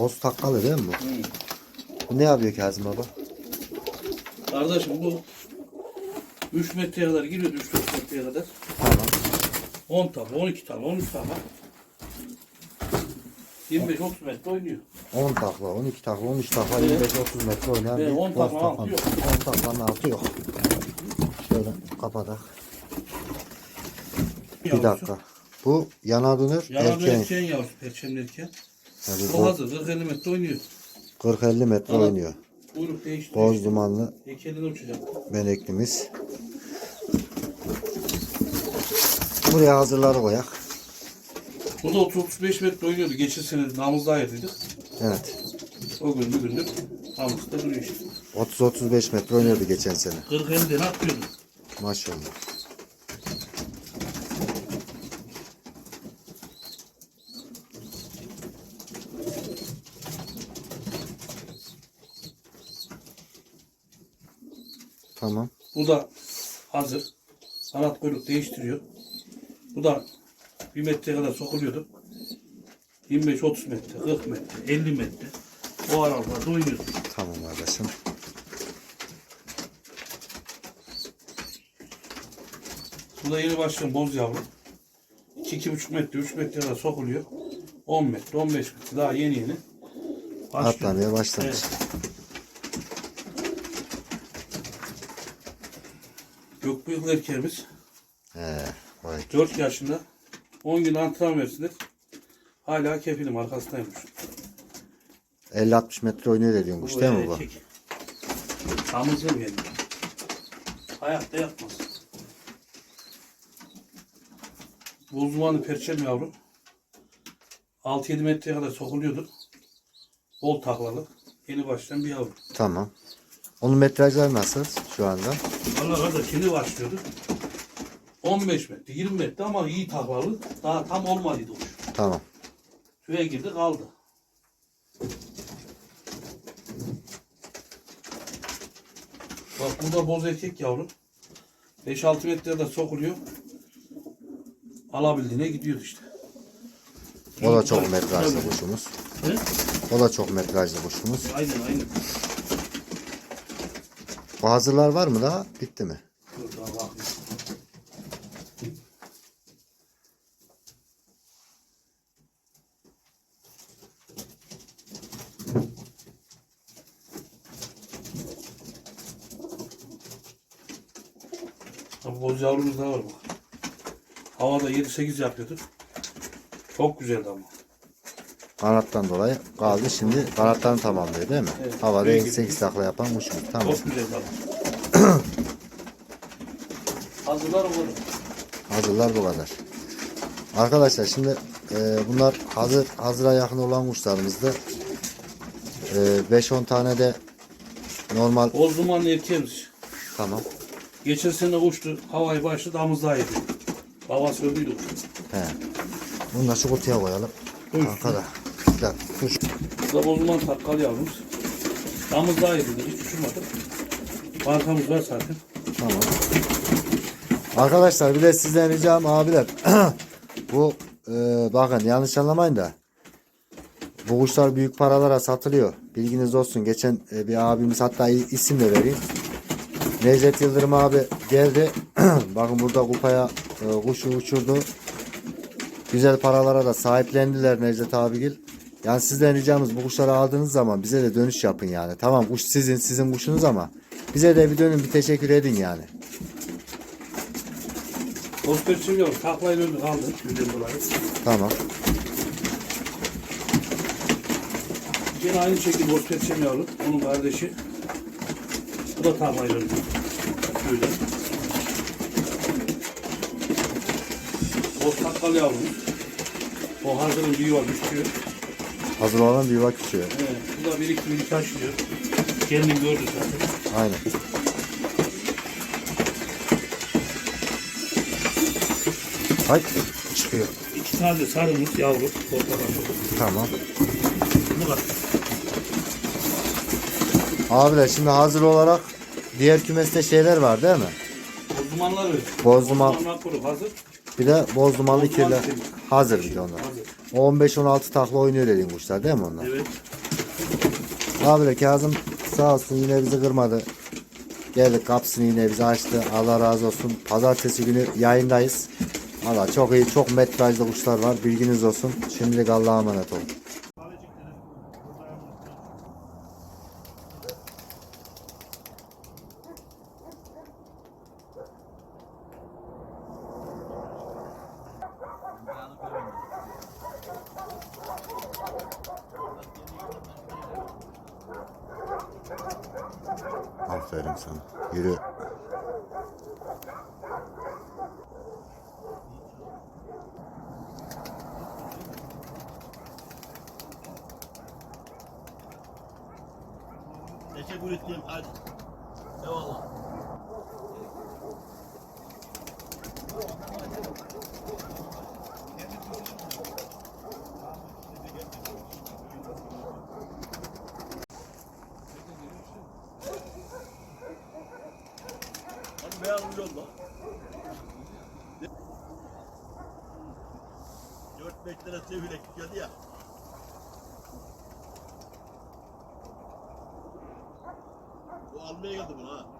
Boz takkalı değil mi bu? Hı. Bu ne yapıyor Kazım baba? Kardeşim bu 3 metreye kadar giriyordu 3-4 metreye kadar. Tamam. 10 tane, 12 tane, 13 tane. 25-30 metre oynuyor. 10 takla, 12 takla, 13 takla, Evet. 25-30 metre oynayan Evet, bir 10 boz takla takla. yok. 10 taklanın altı yok. Şöyle kapatak. Bir dakika. Bu yana dönür Yalan erkeğin. erkeğin yavrusu, perçemli O bu hazır, 40-50 metre oynuyor. 40-50 metre Ana- oynuyor. Kuyruk değişti. Boz dumanlı Heykelini uçacak. beneklimiz. Buraya hazırları koyak. Bu da 30-35 metre oynuyordu. Geçen sene namızda ayırdıydık. Evet. O gün bugündür namızda duruyor işte. 30-35 metre oynuyordu geçen sene. 40-50 tane atıyordu. Maşallah. Tamam. Bu da hazır. Kanat kuyruk değiştiriyor. Bu da 1 metreye kadar sokuluyordu. 25-30 metre, 40 metre, 50 metre. O aralarda oynuyordu. Tamam kardeşim. Bu da yeni başlayan boz yavru. 2-2,5 metre, 3 metre kadar sokuluyor. 10 metre, 15 metre. Daha yeni yeni. Başlıyor. Atlamaya başlamış. Evet. Gökbıyıklı erkeğimiz He, vay. 4 yaşında 10 gün antrenman versinler. Hala kefilim arkasındaymış. 50-60 metre oynuyor dediğin kuş değil mi bu? erkek. Damızım yani. Hayatta yapmaz. Buzluğanı perçem yavru. 6-7 metreye kadar sokuluyordu. Bol taklalı. Yeni başlayan bir yavru. Tamam. Onun metrajları nasıl şu anda? Valla kardeş yeni başlıyordu. 15 metre, 20 metre ama iyi taklalı. Daha tam olmadıydı o. Tamam. Tüye girdi kaldı. Bak burada boz erkek yavru. 5-6 metrede sokuluyor. Alabildiğine gidiyor işte. O da çok metrajlı kuşumuz. He? O da çok metrajlı kuşumuz. Aynen aynen. Bu hazırlar var mı daha? Bitti mi? Dur daha bakayım. Tabii boz yavrumuz da var bak. Havada 7-8 yapıyorduk. Çok güzeldi ama. Kanattan dolayı kaldı. Şimdi kanatlarını tamamlıyor değil mi? Evet. Havada Büyük 8 takla yapan kuşumuz. Tamam. Çok güzeldi ama. Hazırlar olur. Hazırlar bu kadar. Arkadaşlar şimdi e, bunlar hazır hazıra yakın olan kuşlarımızdı. E, 5-10 tane de normal Boz dumanlı erkeğimiz. tamam. Geçen sene uçtu. Havayı başladı damızlığa yedi. Babası öldüydü. He. Bunu da şu kutuya koyalım. Arkada. Gel. Dur. Bu da bozulman takkal yavrumuz. Damızlığa yedi. Hiç uçurmadı. Bankamız var zaten. Tamam. Arkadaşlar bir de sizden ricam abiler. bu e, bakın yanlış anlamayın da. Bu kuşlar büyük paralara satılıyor. Bilginiz olsun. Geçen e, bir abimiz hatta isim de vereyim. Necdet Yıldırım abi geldi. bakın burada kupaya e, kuşu uçurdu. Güzel paralara da sahiplendiler Necdet abigil. Yani sizden ricamız bu kuşları aldığınız zaman bize de dönüş yapın yani. Tamam kuş sizin sizin kuşunuz ama bize de bir dönün bir teşekkür edin yani. Osperçim yok. Taklayla öldü kaldı. Güzel dolayı. Tamam. Yine aynı şekilde Osperçim yavru. Onun kardeşi. Bu da taklayla öldü. Böyle. Boz takkal yavrumuz. O hazırın bir yuva düşüyor. Hazır olan bir yuva küçüğü. Evet, bu da bir iki bir taşlıyor. Kendin gördün zaten. Aynen. Hay çıkıyor. İki tane sarımız yavru. Tamam. Bu kadar. Abiler şimdi hazır olarak diğer kümeste şeyler var değil mi? Bozdumanlar öyle. Bozduman. Bozdumanlar kuru hazır. Bir de boz dumanlı Bozduman kirler. kemik. Hazır bir de onlar. Hazır. 15-16 takla oynuyor dediğin kuşlar değil mi onlar? Evet. Abiler Kazım sağ olsun yine bizi kırmadı. Geldik kapısını yine bize açtı. Allah razı olsun. Pazartesi günü yayındayız. Valla çok iyi, çok metrajlı kuşlar var. Bilginiz olsun. Şimdilik Allah'a emanet olun. Aferin sana. Yürü. Teşekkür ettim. Hadi. Eyvallah. Hadi beğendim yolda. Dört tane sevilek geldi ya. Bu almaya geldi bunu ha.